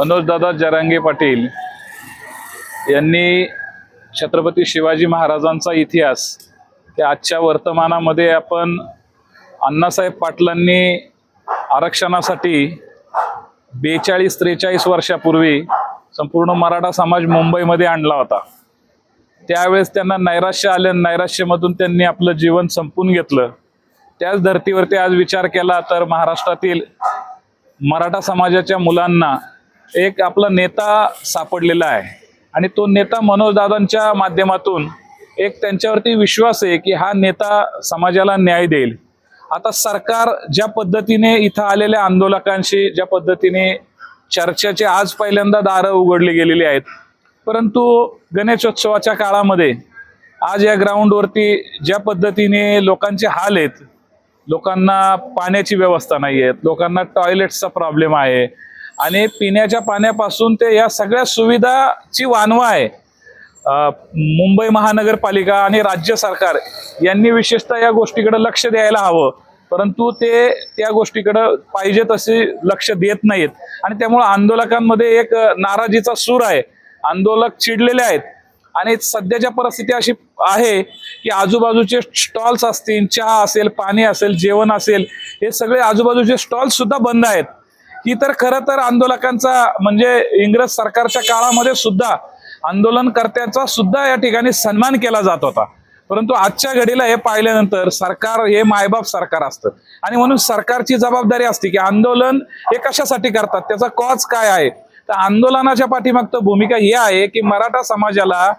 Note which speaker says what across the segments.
Speaker 1: मनोजदादा जरांगे पाटील यांनी छत्रपती शिवाजी महाराजांचा इतिहास ते आजच्या वर्तमानामध्ये आपण अण्णासाहेब पाटलांनी आरक्षणासाठी बेचाळीस त्रेचाळीस वर्षापूर्वी संपूर्ण मराठा समाज मुंबईमध्ये आणला होता. त्यावेळेस त्यांना नैराश्य आलं नैराश्यमधून त्यांनी आपलं जीवन संपून घेतलं. त्याच धर्तीवरती आज विचार केला तर महाराष्ट्रातील मराठा समाजाच्या मुलांना एक आपला नेता सापडलेला आहे. आणि तो नेता मनोजदादांच्या माध्यमातून एक त्यांच्यावरती विश्वास आहे की हा नेता समाजाला न्याय देईल. आता सरकार ज्या पद्धतीने इथं आलेल्या आंदोलकांशी ज्या पद्धतीने चर्चेचे आज पहिल्यांदा दारं उघडली गेलेली आहेत. परंतु गणेशोत्सवाच्या काळामध्ये आज या ग्राउंडवरती ज्या पद्धतीने लोकांचे हाल आहेत लोकांना पाण्याची व्यवस्था नाही आहेत लोकांना टॉयलेट्सचा प्रॉब्लेम आहे आणि पिण्याच्या पाण्यापासून ते या सगळ्या सुविधाची वानवा आहे. मुंबई महानगरपालिका आणि राज्य सरकार यांनी विशेषतः या गोष्टीकडे लक्ष द्यायला हवं. परंतु ते त्या गोष्टीकडं पाहिजे तसे लक्ष देत नाहीत. आणि त्यामुळे आंदोलकांमध्ये एक नाराजीचा सूर आहे. आंदोलक चिडलेले आहेत. आणि सध्याच्या परिस्थिती अशी आहे की आजूबाजूचे स्टॉल्स असतील चहा असेल पाणी असेल जेवण असेल हे सगळे आजूबाजूचे स्टॉल्स सुद्धा बंद आहेत. ही तर खरं तर आंदोलकांचा म्हणजे इंग्रज सरकारच्या काळामध्ये सुद्धा आंदोलनकर्त्यांचा सुद्धा या ठिकाणी सन्मान केला जात होता. परंतु आजच्या घडीला हे पाहिल्यानंतर सरकार हे मायबाप सरकार असतं. आणि म्हणून सरकारची जबाबदारी असते की आंदोलन हे कशासाठी करतात? त्याचा कॉज काय आहे? तर आंदोलनाच्या पाठीमागचं भूमिका ही आहे की मराठा समाजाला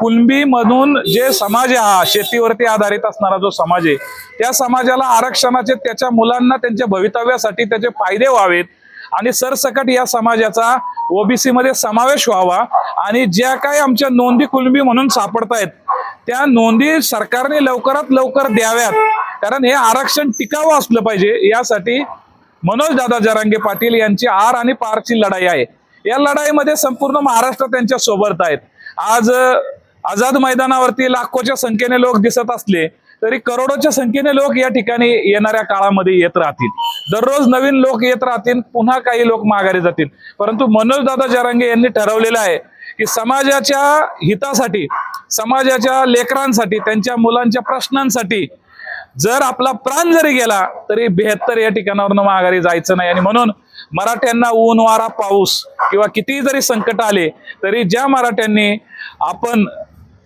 Speaker 1: कुणबी मधून जे समाज हा शेतीवरती आधारित असणारा जो समाज आहे त्या समाजाला आरक्षणाचे त्याच्या मुलांना त्यांच्या भवितव्यासाठी त्याचे फायदे व्हावेत आणि सरसकट या समाजाचा ओबीसी मध्ये समावेश व्हावा आणि ज्या काही आमच्या नोंदी कुणबी म्हणून सापडतायत त्या नोंदी सरकारने लवकरात लवकर द्याव्यात. कारण हे आरक्षण टिकावं असलं पाहिजे यासाठी मनोज दादा जरांगे पाटील यांची आर आणि पारची लढाई आहे. या लढाईमध्ये संपूर्ण महाराष्ट्र त्यांच्यासोबत आहेत. आज आझाद मैदानावरती लाखोच्या संख्येने लोक दिसत असले तरी करोडोच्या संख्येने लोक या ठिकाणी येणाऱ्या काळामध्ये येत राहतील. दररोज नवीन लोक येत राहतील पुन्हा काही लोक माघारी जातील. परंतु मनोजदादा जरांगे यांनी ठरवलेलं आहे की समाजाच्या हितासाठी समाजाच्या लेकरांसाठी त्यांच्या मुलांच्या प्रश्नांसाठी जर आपला प्राण जरी गेला तरी बेहत्तर या ठिकाणावरनं माघारी जायचं नाही. आणि म्हणून मराठ्यांना ऊन वारा पाऊस किंवा कितीही जरी संकट आले तरी ज्या मराठ्यांनी आपण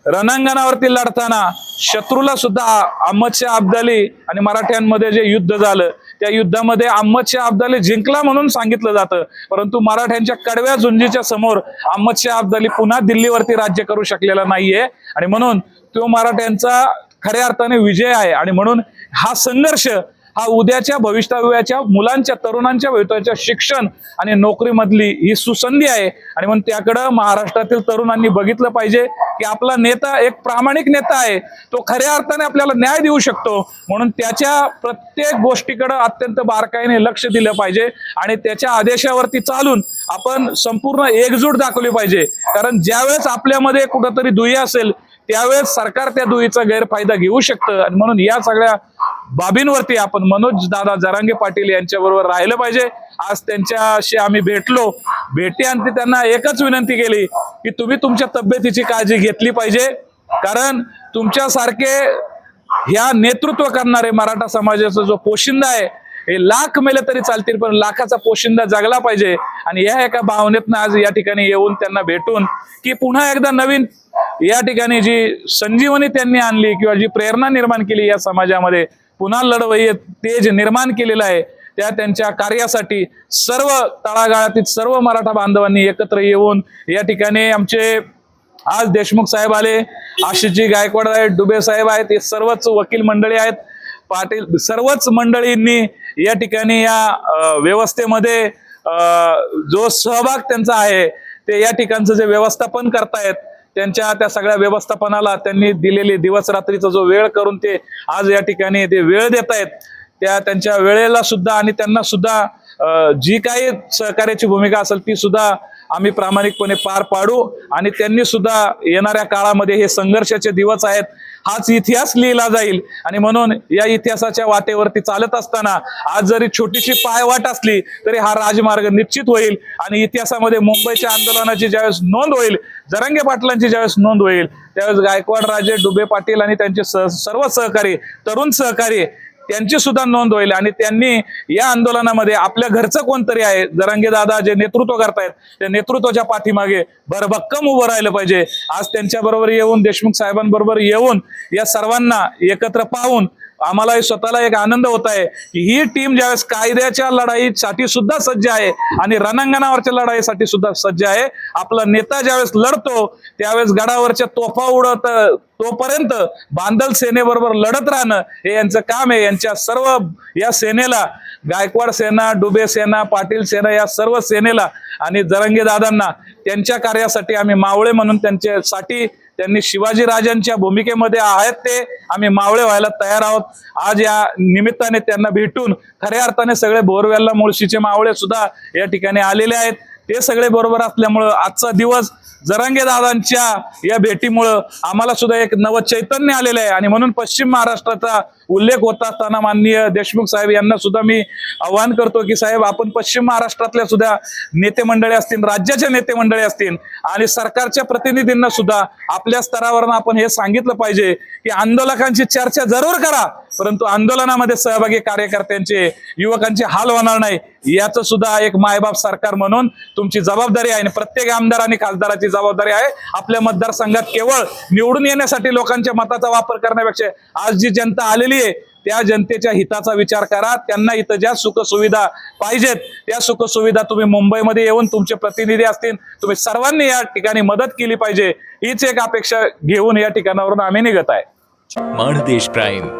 Speaker 1: रणांगणावरती लढताना शत्रूला सुद्धा अहमदशाह अब्दाली आणि मराठ्यांमध्ये जे युद्ध झालं त्या युद्धामध्ये अहमदशाह अब्दाली जिंकला म्हणून सांगितलं जातं. परंतु मराठ्यांच्या कडव्या झुंजीच्या समोर अहमदशाह अब्दाली पुन्हा दिल्लीवरती राज्य करू शकलेला नाहीये. आणि म्हणून तो मराठ्यांचा खऱ्या अर्थाने विजय आहे. आणि म्हणून हा संघर्ष हा उद्याच्या भविष्याच्या मुलांच्या तरुणांच्या भवितव्याच्या शिक्षण आणि नोकरीमधली ही सुसंधी आहे. आणि म्हणून त्याकडं महाराष्ट्रातील तरुणांनी बघितलं पाहिजे की आपला नेता एक प्रामाणिक नेता आहे. तो खऱ्या अर्थाने आपल्याला न्याय देऊ शकतो. म्हणून त्याच्या प्रत्येक गोष्टीकडं अत्यंत बारकाईने लक्ष दिलं पाहिजे. आणि त्याच्या आदेशावरती चालून आपण संपूर्ण एकजूट दाखवली पाहिजे. कारण ज्यावेळेस आपल्यामध्ये कुठंतरी दुय्य असेल त्यावेळेस सरकार त्या दुईचा गैरफायदा घेऊ शकतं. आणि म्हणून या सगळ्या बाबींवरती आपण मनोज दादा जरांगे पाटील यांच्या बरोबर राहिलं पाहिजे. आज त्यांच्याशी आम्ही भेटलो. भेटी आणि त्यांना एकच विनंती केली की तुम्ही तुमच्या तब्येतीची काळजी घेतली पाहिजे. कारण तुमच्यासारखे ह्या नेतृत्व करणारे मराठा समाजाचा जो पोशिंदा आहे हे लाख मेले तरी चालतील पण लाखाचा पोशिंदा जगला पाहिजे. आणि या एका भावनेतनं आज या ठिकाणी येऊन त्यांना भेटून की पुन्हा एकदा नवीन या ठिकाणी जी संजीवनी त्यांनी आणली किंवा जी प्रेरणा निर्माण केली या समाजामध्ये पुन्हा लढवय्य तेज निर्माण केलेलं आहे त्या त्यांच्या कार्यासाठी सर्व तळागाळातील सर्व मराठा बांधवांनी एकत्र येऊन या ठिकाणी आमचे आज देशमुख साहेब आले आशिषजी गायकवाड आहेत डुबे साहेब आहेत हे सर्वच वकील मंडळी आहेत. पाटील सर्वच मंडळींनी या ठिकाणी या व्यवस्थेमध्ये जो सहभाग त्यांचा आहे ते या ठिकाणचं जे व्यवस्थापन करतायत त्यांच्या त्या सगळ्या व्यवस्थापनाला त्यांनी दिलेली दिवस रात्रीचा जो वेळ करून ते आज या ठिकाणी ते वेळ देत आहेत त्या त्यांच्या वेळेला सुद्धा आणि त्यांना सुद्धा जी काही सहकार्याची भूमिका असेल ती सुद्धा आम्ही प्रामाणिकपणे पार पाडू आणि त्यांनी सुद्धा येणाऱ्या काळामध्ये हे संघर्षाचे दिवस आहेत. हाच इतिहास लिहिला जाईल. आणि म्हणून या इतिहासाच्या वाटेवरती चालत असताना आज जरी छोटीशी पायवाट असली तरी हा राजमार्ग निश्चित होईल. आणि इतिहासामध्ये मुंबईच्या आंदोलनाची ज्यावेळेस नोंद होईल जरंगे पाटलांची ज्यावेळेस नोंद होईल त्यावेळेस गायकवाड राजे डुबे पाटील आणि त्यांचे सर्व सहकारी तरुण सहकारी त्यांची सुद्धा नोंद होईल आणि त्यांनी या आंदोलनामध्ये आपल्या घरचं कोणतरी आहे जरांगे दादा जे नेतृत्व करतायत त्या नेतृत्वाच्या पाठीमागे भरभक्कम उभं राहिलं पाहिजे. आज त्यांच्याबरोबर येऊन देशमुख साहेबांबरोबर येऊन या सर्वांना एकत्र पाहून आम्हाला स्वतःला एक आनंद होत आहे की ही टीम ज्यावेळेस कायद्याच्या लढाईसाठी सुद्धा सज्ज आहे आणि रणांगणावरच्या लढाईसाठी सुद्धा सज्ज आहे आपला नेता ज्यावेळेस लढतो त्यावेळेस गडावरच्या तोफा उडत तोपर्यंत बांदल सेनेबरोबर लढत राहणं हे यांचं काम आहे. यांच्या सर्व या सेनेला गायकवाड सेना डुबे सेना पाटील सेना या सर्व सेनेला आणि जरंगे दादांना त्यांच्या कार्यासाठी आम्ही मावळे म्हणून त्यांच्यासाठी त्यांनी शिवाजी राजांच्या भूमिकेमध्ये आहेत ते आम्ही मावळे व्हायला तयार आहोत. आज या निमित्ताने त्यांना भेटून खऱ्या अर्थाने सगळे बोरवेलला मुळशीचे मावळे सुद्धा या ठिकाणी आलेले आहेत. ते सगळे बरोबर असल्यामुळं आजचा दिवस जरांगे दादांच्या या भेटीमुळं आम्हाला सुद्धा एक नव चैतन्य आलेलं आहे. आणि म्हणून पश्चिम महाराष्ट्राचा उल्लेख होत असताना माननीय देशमुख साहेब यांना सुद्धा मी आवाहन करतो की साहेब आपण पश्चिम महाराष्ट्रातल्या सुद्धा नेते मंडळी असतील राज्याचे नेते मंडळी असतील आणि सरकारच्या प्रतिनिधींना सुद्धा आपल्या स्तरावरून आपण हे सांगितलं पाहिजे की आंदोलकांची चर्चा जरूर करा. परंतु आंदोलनामध्ये सहभागी कार्यकर्त्यांचे युवकांचे हाल होणार नाही याचं सुद्धा एक मायबाप सरकार म्हणून तुमची जबाबदारी आहे आणि प्रत्येक आमदार आणि खासदाराची जबाबदारी आहे. आपल्या मतदारसंघात केवळ निवडून येण्यासाठी लोकांच्या मताचा वापर करण्यापेक्षा आज जी जनता आलेली आहे त्या जनतेच्या हिताचा विचार करा. त्यांना इथं ज्या सुखसुविधा पाहिजेत त्या सुखसुविधा तुम्ही मुंबईमध्ये येऊन तुमचे प्रतिनिधी असतील तुम्ही सर्वांनी या ठिकाणी मदत केली पाहिजे हीच एक अपेक्षा घेऊन या ठिकाणावरून आम्ही निघत आहे.
Speaker 2: माणदेश प्राईम.